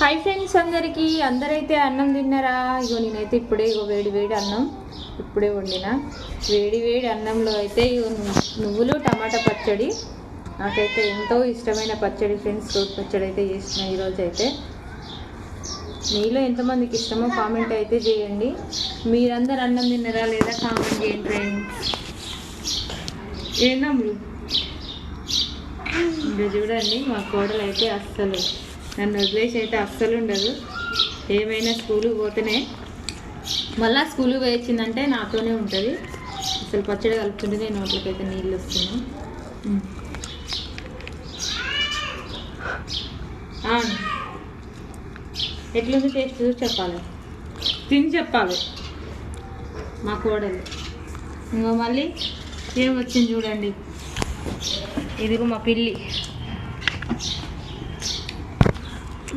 Hi friends అందరికీ. అందరైతే అన్నం తిన్నారా? ఇగో నేనైతే ఇప్పుడే ఇగో వేడి వేడి అన్నం ఇప్పుడే వండిన. వేడి వేడి అన్నంలో అయితే ఇగో నువ్వులు టమాటా పచ్చడి నాకైతే ఎంతో ఇష్టమైన పచ్చడి ఫ్రెండ్స్. రోడ్ పచ్చడి అయితే చేసిన ఈరోజు అయితే మీలో ఎంతమందికి ఇష్టమో కామెంట్ అయితే చేయండి. మీరందరు అన్నం తిన్నారా లేదా కామెంట్ చేయండి ఫ్రెండ్స్. ఏందమ్ములు? ఇంకా చూడండి మా కోడలు అయితే అస్సలు నన్ను వదిలేసి అయితే అస్సలు ఉండదు. ఏమైనా స్కూల్కి పోతేనే మళ్ళా స్కూల్కి పోయిందంటే నాతోనే ఉంటుంది. అసలు పచ్చడి కలుపుతుంటే నేను నోట్లకైతే నీళ్ళు వస్తున్నాను ఎట్లుంది టేస్ట్? చూసి చెప్పాలి. తిని చెప్పాలి. మా కోడలు. ఇంకో మళ్ళీ ఏం వచ్చింది చూడండి. ఇదిగో మా పిల్లి.